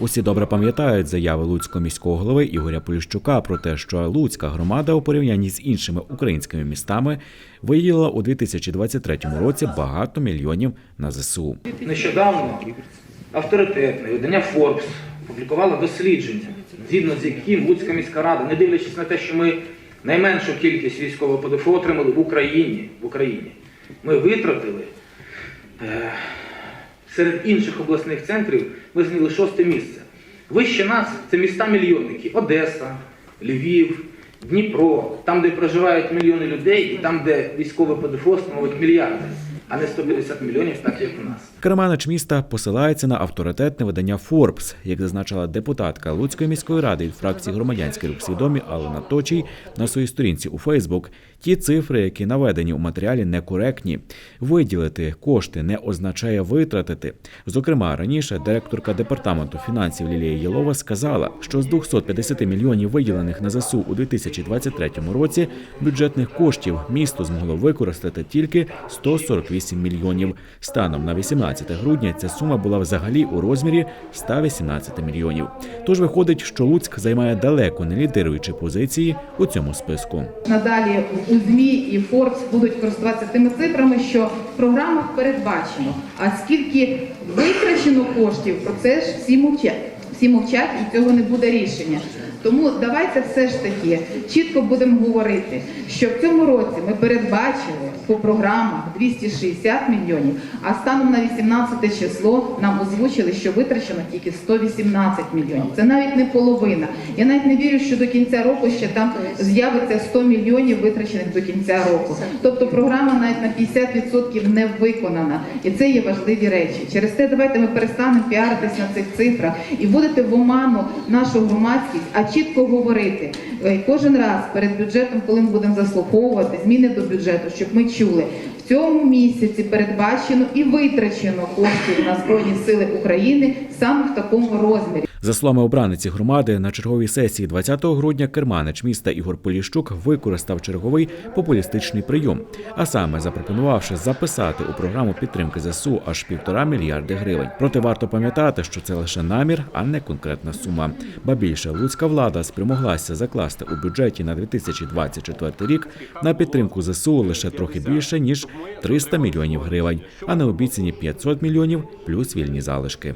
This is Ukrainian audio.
Усі добре пам'ятають заяви Луцького міського голови Ігоря Поліщука про те, що Луцька громада у порівнянні з іншими українськими містами виділила у 2023 році багато мільйонів на ЗСУ. Нещодавно авторитетне видання Forbes публікувало дослідження, згідно з яким Луцька міська рада, не дивлячись на те, що ми найменшу кількість військового ПДФО отримали в Україні, в Україні ми витратили е, серед інших обласних центрів, ми зайняли шосте місце. Вище нас це міста-мільйонники Одеса, Львів, Дніпро, там, де проживають мільйони людей, і там, де військове ПДФО становить мільярди, а не 150 мільйонів, так як у нас. Керманич міста посилається на авторитетне видання Forbes, як зазначила депутатка Луцької міської ради від фракції громадянський рух свідомі Алена Точій на своїй сторінці у Фейсбук. Ті цифри, які наведені у матеріалі, некоректні. Виділити кошти не означає витратити. Зокрема, раніше директорка департаменту фінансів Лілія Єлова сказала, що з 250 мільйонів виділених на ЗСУ у 2023 році бюджетних коштів місто змогло використати тільки 148 мільйонів. Станом на 18 грудня ця сума була взагалі у розмірі 118 мільйонів. Тож виходить, що Луцьк займає далеко не лідируючі позиції у цьому списку. Надалі у ЗМІ і Форбс будуть користуватися тими цифрами, що в програмах передбачено. А скільки витрачено коштів, про це ж всі мовчать. Всі мовчать і цього не буде рішення. Тому давайте все ж таки чітко будемо говорити, що в цьому році ми передбачили по програмах 260 мільйонів, а станом на 18 число нам озвучили, що витрачено тільки 118 мільйонів. Це навіть не половина. Я навіть не вірю, що до кінця року ще там з'явиться 100 мільйонів витрачених до кінця року. Тобто програма навіть на 50% не виконана, і це є важливі речі. Через те давайте ми перестанемо піаритись на цих цифрах і вводити в оману нашу громадськість, а чітко говорити е, кожен раз перед бюджетом, коли ми будемо заслуховувати зміни до щоб ми чули. Цьому місяці передбачено і витрачено коштів на Збройні Сили України саме в такому розмірі. За словами обраниці громади, на черговій сесії 20 грудня керманич міста Ігор Поліщук використав черговий популістичний прийом, а саме запропонувавши записати у програму підтримки ЗСУ аж півтора мільярди гривень. Проте варто пам'ятати, що це лише намір, а не конкретна сума. Ба більше луцька влада спрямоглася закласти у бюджеті на 2024 рік на підтримку ЗСУ лише трохи більше ніж 300 мільйонів гривень, а не обіцяні 500 мільйонів плюс вільні залишки.